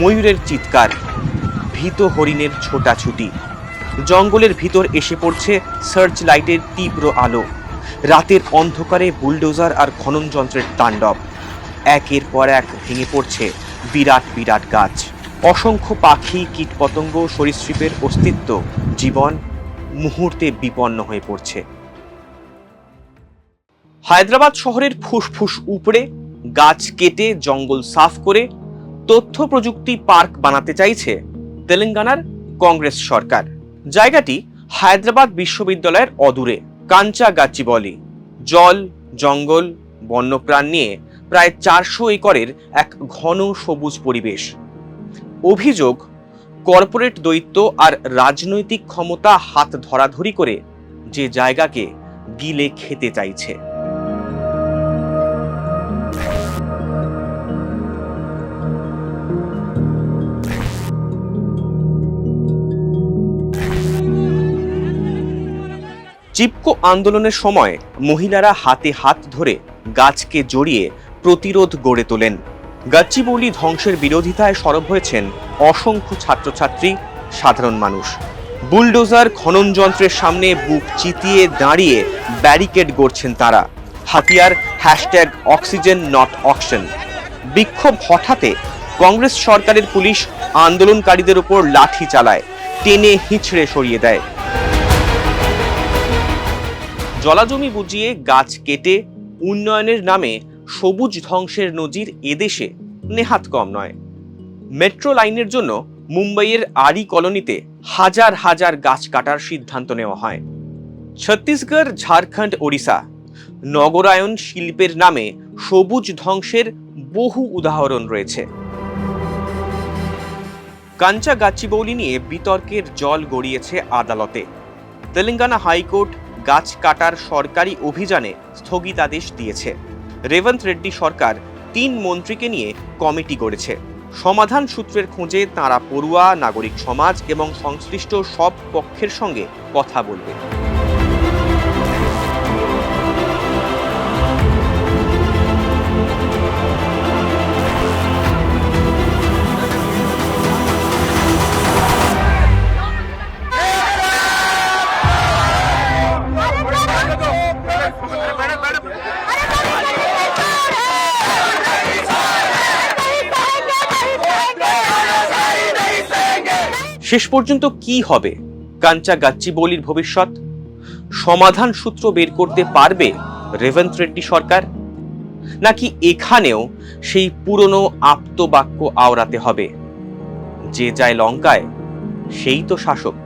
ময়ূরের চিৎকার, ভীত হরিণের ছোটাছুটি। জঙ্গলের ভিতর এসে পড়ছে সার্চ লাইটের তীব্র আলো। রাতের অন্ধকারে বুলডোজার আর খনন যন্ত্রের তাণ্ডব। একের পর এক ভেঙে পড়ছে বিরাট বিরাট গাছ। অসংখ্য পাখি, কীটপতঙ্গ, সরীসৃপের অস্তিত্ব জীবন মুহূর্তে বিপন্ন হয়ে পড়ছে। হায়দ্রাবাদ শহরের ফুসফুস উপড়ে গাছ কেটে জঙ্গল সাফ করে তথ্য প্রযুক্তি পার্ক বানাতে চাইছে তেলেঙ্গানার কংগ্রেস সরকার। জায়গাটি হায়দ্রাবাদ বিশ্ববিদ্যালয়ের অদূরে কাঞ্চা গাচিবলি জল, জঙ্গল, বন্যপ্রাণ নিয়ে প্রায় চারশো একরের এক ঘন সবুজ পরিবেশ। অভিযোগ, কর্পোরেট দৈত্য আর রাজনৈতিক ক্ষমতা হাত ধরাধরি করে যে জায়গাকে গিলে খেতে চাইছে। চিপকো আন্দোলনের সময় মহিলারা হাতে হাত ধরে গাছকে জড়িয়ে প্রতিরোধ গড়ে তোলেন। গাচ্চিবৌলি ধ্বংসের বিরোধিতায় সরব হয়েছেন অসংখ্য ছাত্রছাত্রী, সাধারণ মানুষ। বুলডোজার খনন যন্ত্রের সামনে বুক চিতিয়ে দাঁড়িয়ে ব্যারিকেড গড়ছেন তারা। হাতিয়ার হ্যাশট্যাগ অক্সিজেন নট অকশন। বিক্ষোভ হঠাতে কংগ্রেস সরকারের পুলিশ আন্দোলনকারীদের উপর লাঠি চালায়, টেনে হিঁচড়ে সরিয়ে দেয়। জলাজমি বুঝিয়ে গাছ কেটে উন্নয়নের নামে সবুজ ধ্বংসের নজির এদেশে নেহাত কম নয়। মেট্রো লাইনের জন্য মুম্বাইয়ের আরি কলোনিতে হাজার হাজার গাছ কাটার সিদ্ধান্ত নেওয়া হয়। ছত্তিশগড়, ঝাড়খণ্ড, ওড়িশা নগরায়ন শিল্পের নামে সবুজ ধ্বংসের বহু উদাহরণ রয়েছে। কাঞ্চা গাছিবৌলি নিয়ে বিতর্কের জল গড়িয়েছে আদালতে। তেলেঙ্গানা হাইকোর্ট গাছ কাটার সরকারি অভিযানে স্থগিতাদেশ দিয়েছে। রেবন্ত রেড্ডি সরকার তিন মন্ত্রীকে নিয়ে কমিটি গড়েছে। সমাধান সূত্রের খোঁজে তাঁরা পড়ুয়া, নাগরিক সমাজ এবং সংশ্লিষ্ট সব পক্ষের সঙ্গে কথা বলবে। শেষ পর্যন্ত কি হবে? কাঞ্চা গাচ্চিবৌলির ভবিষ্যৎ? সমাধান সূত্র বের করতে পারবে রেভেন্ট রেড্ডি সরকার? নাকি এখানেও সেই পুরনো আপ্তবাক্য আওড়াতে হবে? যে যায় লঙ্কায়, সেই তো শাসক।